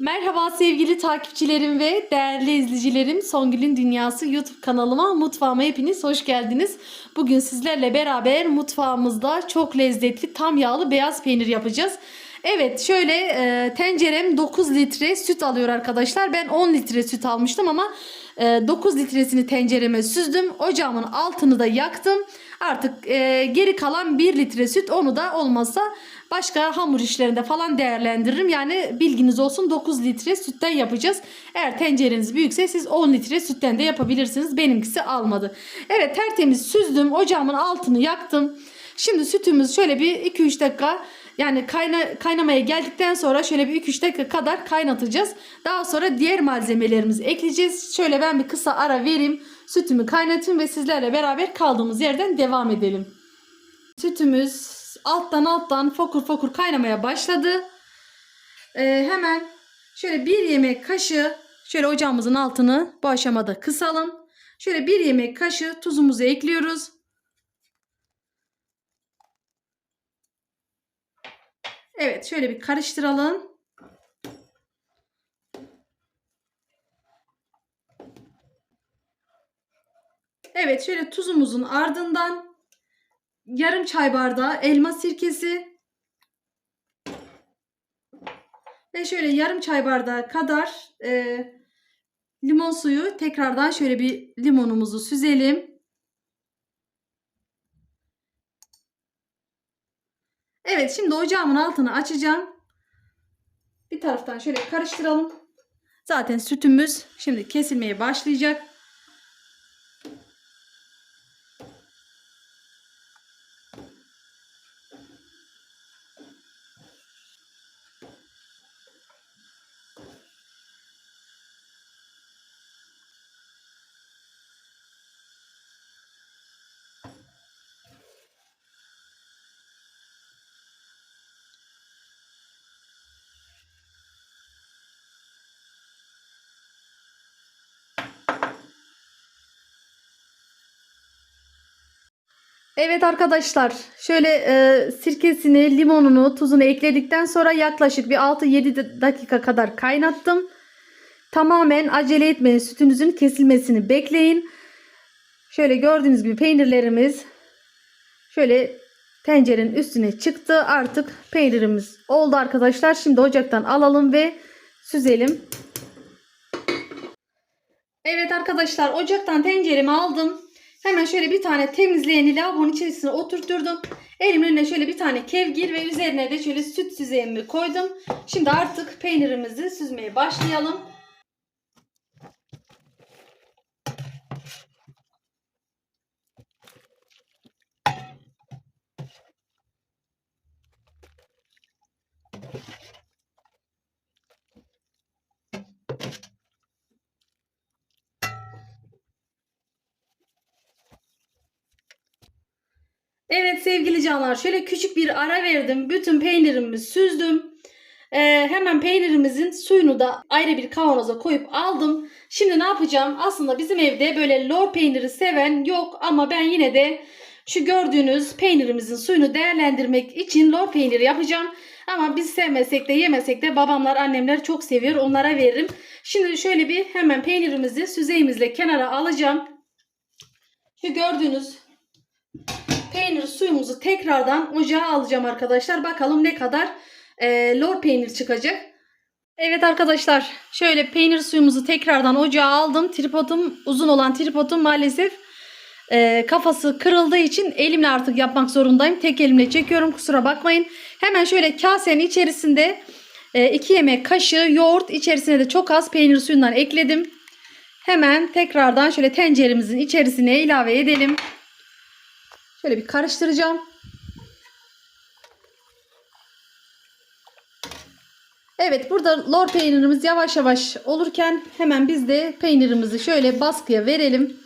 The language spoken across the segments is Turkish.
Merhaba sevgili takipçilerim ve değerli izleyicilerim. Songül'ün Dünyası YouTube kanalıma, mutfağıma hepiniz hoş geldiniz. Bugün sizlerle beraber mutfağımızda çok lezzetli tam yağlı beyaz peynir yapacağız. Evet şöyle e, tencerem 9 litre süt alıyor arkadaşlar. Ben 10 litre süt almıştım ama 9 litresini tencereme süzdüm. Ocağımın altını da yaktım. Artık e, geri kalan 1 litre süt onu da olmazsa başka hamur işlerinde falan değerlendiririm. Yani bilginiz olsun 9 litre sütten yapacağız. Eğer tencereniz büyükse siz 10 litre sütten de yapabilirsiniz. Benimkisi almadı. Evet tertemiz süzdüm. Ocağımın altını yaktım. Şimdi sütümüz şöyle bir 2-3 dakika yani kayna, kaynamaya geldikten sonra şöyle bir 2-3 dakika kadar kaynatacağız. Daha sonra diğer malzemelerimizi ekleyeceğiz. Şöyle ben bir kısa ara vereyim. Sütümü kaynatayım ve sizlerle beraber kaldığımız yerden devam edelim. Sütümüz alttan alttan fokur fokur kaynamaya başladı. Ee, hemen şöyle bir yemek kaşığı şöyle ocağımızın altını bu aşamada kısalım. Şöyle bir yemek kaşığı tuzumuzu ekliyoruz. Evet şöyle bir karıştıralım. Evet şöyle tuzumuzun ardından yarım çay bardağı elma sirkesi ve şöyle yarım çay bardağı kadar e, limon suyu tekrardan şöyle bir limonumuzu süzelim. Evet şimdi ocağımın altını açacağım. Bir taraftan şöyle karıştıralım. Zaten sütümüz şimdi kesilmeye başlayacak. Evet arkadaşlar şöyle e, sirkesini, limonunu, tuzunu ekledikten sonra yaklaşık bir 6-7 dakika kadar kaynattım. Tamamen acele etmeyin sütünüzün kesilmesini bekleyin. Şöyle gördüğünüz gibi peynirlerimiz şöyle tencerenin üstüne çıktı. Artık peynirimiz oldu arkadaşlar. Şimdi ocaktan alalım ve süzelim. Evet arkadaşlar ocaktan tenceremi aldım. Hemen şöyle bir tane temizleyeni lavabonun içerisine oturturdum. Elimin önüne şöyle bir tane kevgir ve üzerine de şöyle süt süzeyimi koydum. Şimdi artık peynirimizi süzmeye başlayalım. Evet sevgili canlar şöyle küçük bir ara verdim. Bütün peynirimi süzdüm. Ee, hemen peynirimizin suyunu da ayrı bir kavanoza koyup aldım. Şimdi ne yapacağım? Aslında bizim evde böyle lor peyniri seven yok ama ben yine de şu gördüğünüz peynirimizin suyunu değerlendirmek için lor peyniri yapacağım. Ama biz sevmesek de yemesek de babamlar annemler çok seviyor onlara veririm. Şimdi şöyle bir hemen peynirimizi süzeyimizle kenara alacağım. Şu gördüğünüz peynir suyumuzu tekrardan ocağa alacağım arkadaşlar. Bakalım ne kadar e, lor peynir çıkacak. Evet arkadaşlar şöyle peynir suyumuzu tekrardan ocağa aldım. Tripodum uzun olan tripodum maalesef e, kafası kırıldığı için elimle artık yapmak zorundayım. Tek elimle çekiyorum kusura bakmayın. Hemen şöyle kasenin içerisinde 2 yemek kaşığı yoğurt içerisine de çok az peynir suyundan ekledim. Hemen tekrardan şöyle tenceremizin içerisine ilave edelim. Şöyle bir karıştıracağım. Evet burada lor peynirimiz yavaş yavaş olurken hemen biz de peynirimizi şöyle baskıya verelim.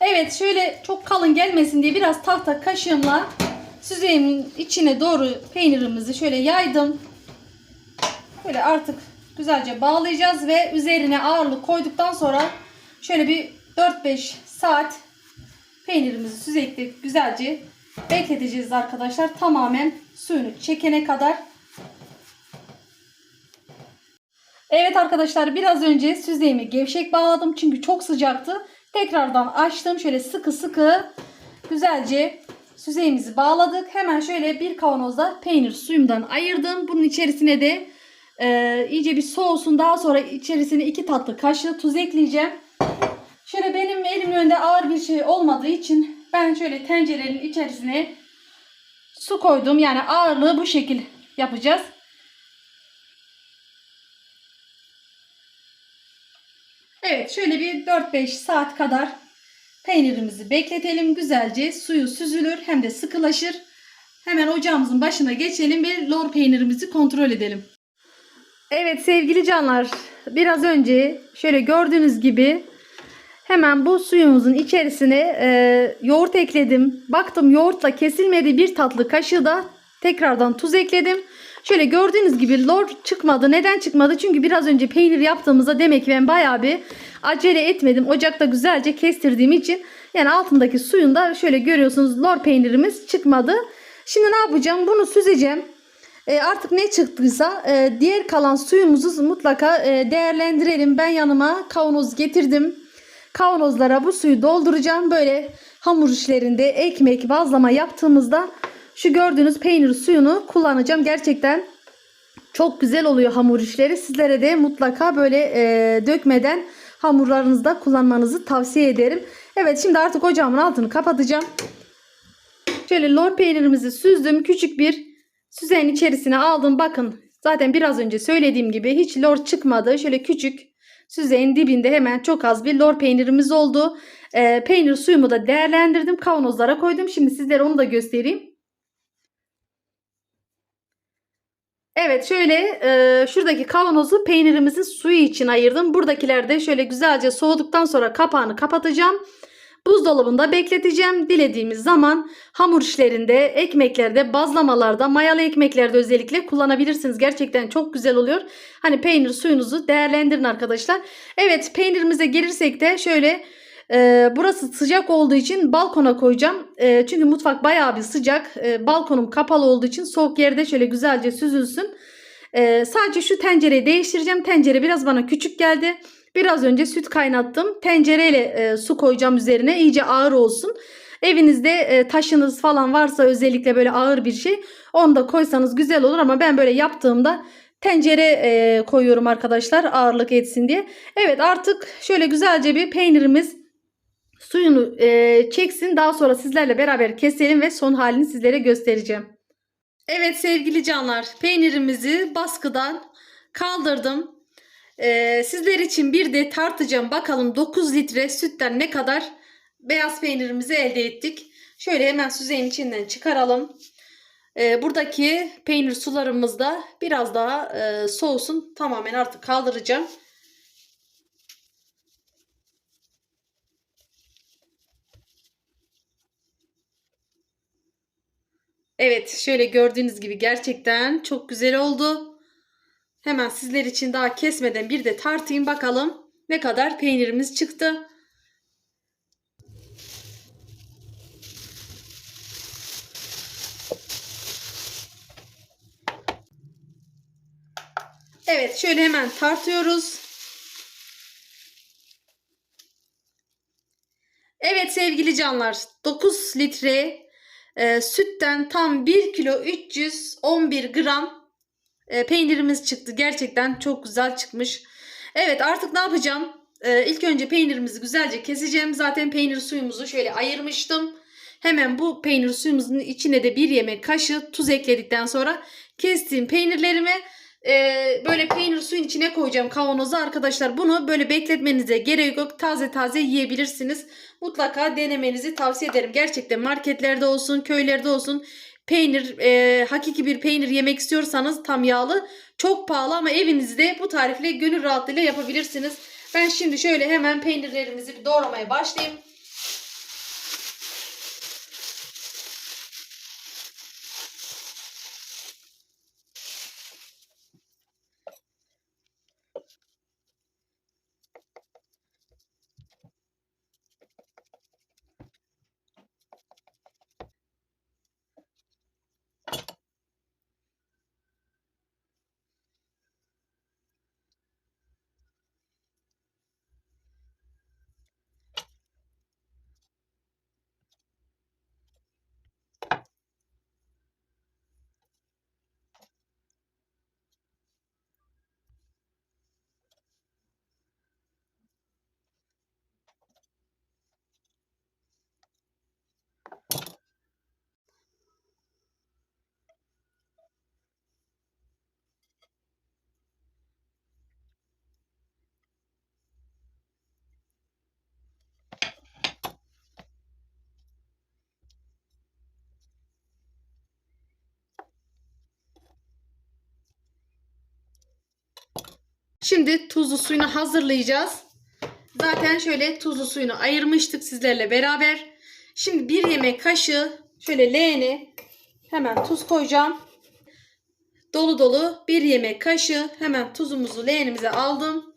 Evet şöyle çok kalın gelmesin diye biraz tahta kaşığımla süzeyimin içine doğru peynirimizi şöyle yaydım. Böyle artık güzelce bağlayacağız ve üzerine ağırlık koyduktan sonra şöyle bir 4-5 saat Peynirimizi süzekte güzelce bekleteceğiz arkadaşlar. Tamamen suyunu çekene kadar. Evet arkadaşlar biraz önce süzeğimi gevşek bağladım. Çünkü çok sıcaktı. Tekrardan açtım. Şöyle sıkı sıkı güzelce süzeyimizi bağladık. Hemen şöyle bir kavanozda peynir suyumdan ayırdım. Bunun içerisine de e, iyice bir soğusun. Daha sonra içerisine iki tatlı kaşığı tuz ekleyeceğim. Şöyle benim elimin önünde ağır bir şey olmadığı için ben şöyle tencerenin içerisine su koydum. Yani ağırlığı bu şekil yapacağız. Evet şöyle bir 4-5 saat kadar peynirimizi bekletelim. Güzelce suyu süzülür hem de sıkılaşır. Hemen ocağımızın başına geçelim ve lor peynirimizi kontrol edelim. Evet sevgili canlar biraz önce şöyle gördüğünüz gibi hemen bu suyumuzun içerisine e, yoğurt ekledim. Baktım yoğurtla kesilmedi bir tatlı kaşığı da tekrardan tuz ekledim. Şöyle gördüğünüz gibi lor çıkmadı. Neden çıkmadı? Çünkü biraz önce peynir yaptığımızda demek ki ben bayağı bir acele etmedim. Ocakta güzelce kestirdiğim için yani altındaki suyunda şöyle görüyorsunuz lor peynirimiz çıkmadı. Şimdi ne yapacağım? Bunu süzeceğim. E, artık ne çıktıysa e, diğer kalan suyumuzu mutlaka e, değerlendirelim. Ben yanıma kavanoz getirdim. Kavanozlara bu suyu dolduracağım. Böyle hamur işlerinde ekmek, bazlama yaptığımızda şu gördüğünüz peynir suyunu kullanacağım. Gerçekten çok güzel oluyor hamur işleri. Sizlere de mutlaka böyle e, dökmeden hamurlarınızda kullanmanızı tavsiye ederim. Evet şimdi artık ocağımın altını kapatacağım. Şöyle lor peynirimizi süzdüm. Küçük bir süzenin içerisine aldım. Bakın zaten biraz önce söylediğim gibi hiç lor çıkmadı. Şöyle küçük süzeyin dibinde hemen çok az bir lor peynirimiz oldu. E, peynir suyumu da değerlendirdim. Kavanozlara koydum. Şimdi sizlere onu da göstereyim. Evet şöyle e, şuradaki kavanozu peynirimizin suyu için ayırdım. Buradakiler de şöyle güzelce soğuduktan sonra kapağını kapatacağım. Buzdolabında bekleteceğim. Dilediğimiz zaman hamur işlerinde, ekmeklerde, bazlamalarda, mayalı ekmeklerde özellikle kullanabilirsiniz. Gerçekten çok güzel oluyor. Hani peynir suyunuzu değerlendirin arkadaşlar. Evet peynirimize gelirsek de şöyle e, burası sıcak olduğu için balkona koyacağım. E, çünkü mutfak bayağı bir sıcak. E, balkonum kapalı olduğu için soğuk yerde şöyle güzelce süzülsün. E, sadece şu tencereyi değiştireceğim. Tencere biraz bana küçük geldi. Biraz önce süt kaynattım. Tencereyle e, su koyacağım üzerine. iyice ağır olsun. Evinizde e, taşınız falan varsa özellikle böyle ağır bir şey onu da koysanız güzel olur ama ben böyle yaptığımda tencere e, koyuyorum arkadaşlar ağırlık etsin diye. Evet artık şöyle güzelce bir peynirimiz suyunu e, çeksin. Daha sonra sizlerle beraber keselim ve son halini sizlere göstereceğim. Evet sevgili canlar peynirimizi baskıdan kaldırdım. Ee, sizler için bir de tartacağım. Bakalım 9 litre sütten ne kadar beyaz peynirimizi elde ettik. Şöyle hemen süzeyin içinden çıkaralım. Ee, buradaki peynir sularımız da biraz daha e, soğusun. Tamamen artık kaldıracağım. Evet şöyle gördüğünüz gibi gerçekten çok güzel oldu. Hemen sizler için daha kesmeden bir de tartayım bakalım ne kadar peynirimiz çıktı. Evet şöyle hemen tartıyoruz. Evet sevgili canlar 9 litre e, sütten tam 1 kilo 311 gram e, peynirimiz çıktı. Gerçekten çok güzel çıkmış. Evet artık ne yapacağım? E, ilk önce peynirimizi güzelce keseceğim. Zaten peynir suyumuzu şöyle ayırmıştım. Hemen bu peynir suyumuzun içine de bir yemek kaşığı tuz ekledikten sonra kestiğim peynirlerimi e, böyle peynir suyun içine koyacağım kavanoza arkadaşlar. Bunu böyle bekletmenize gerek yok. Taze taze yiyebilirsiniz. Mutlaka denemenizi tavsiye ederim. Gerçekten marketlerde olsun, köylerde olsun peynir, e, hakiki bir peynir yemek istiyorsanız tam yağlı çok pahalı ama evinizde bu tarifle gönül rahatlığıyla yapabilirsiniz. Ben şimdi şöyle hemen peynirlerimizi bir doğramaya başlayayım. Şimdi tuzlu suyunu hazırlayacağız. Zaten şöyle tuzlu suyunu ayırmıştık sizlerle beraber. Şimdi bir yemek kaşığı şöyle leğeni hemen tuz koyacağım. Dolu dolu bir yemek kaşığı hemen tuzumuzu leğenimize aldım.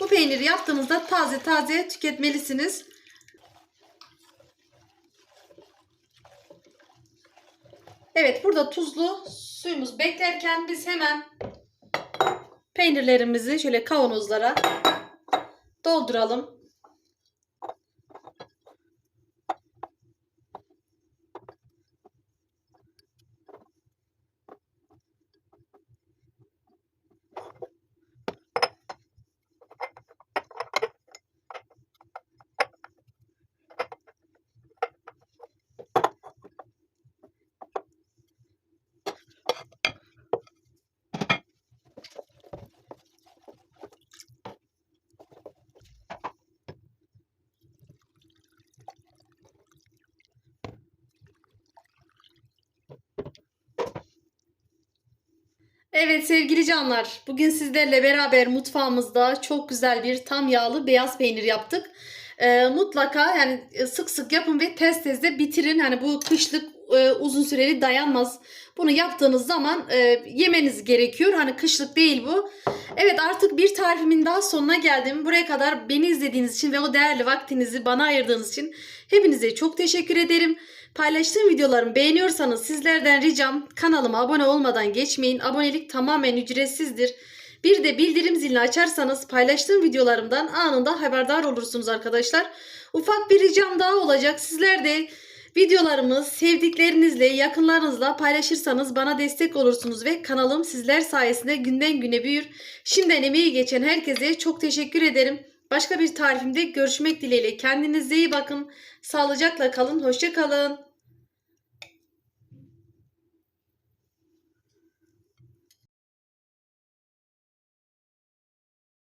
Bu peyniri yaptığınızda taze taze tüketmelisiniz. Evet burada tuzlu suyumuz beklerken biz hemen peynirlerimizi şöyle kavanozlara dolduralım. Evet sevgili canlar, bugün sizlerle beraber mutfağımızda çok güzel bir tam yağlı beyaz peynir yaptık. Ee, mutlaka yani sık sık yapın ve tez tez de bitirin. Hani bu kışlık e, uzun süreli dayanmaz. Bunu yaptığınız zaman e, yemeniz gerekiyor. Hani kışlık değil bu. Evet artık bir tarifimin daha sonuna geldim. Buraya kadar beni izlediğiniz için ve o değerli vaktinizi bana ayırdığınız için hepinize çok teşekkür ederim. Paylaştığım videolarımı beğeniyorsanız sizlerden ricam kanalıma abone olmadan geçmeyin. Abonelik tamamen ücretsizdir. Bir de bildirim zilini açarsanız paylaştığım videolarımdan anında haberdar olursunuz arkadaşlar. Ufak bir ricam daha olacak. Sizler de videolarımı sevdiklerinizle, yakınlarınızla paylaşırsanız bana destek olursunuz ve kanalım sizler sayesinde günden güne büyür. Şimdiden emeği geçen herkese çok teşekkür ederim. Başka bir tarifimde görüşmek dileğiyle. Kendinize iyi bakın. Sağlıcakla kalın. Hoşça kalın.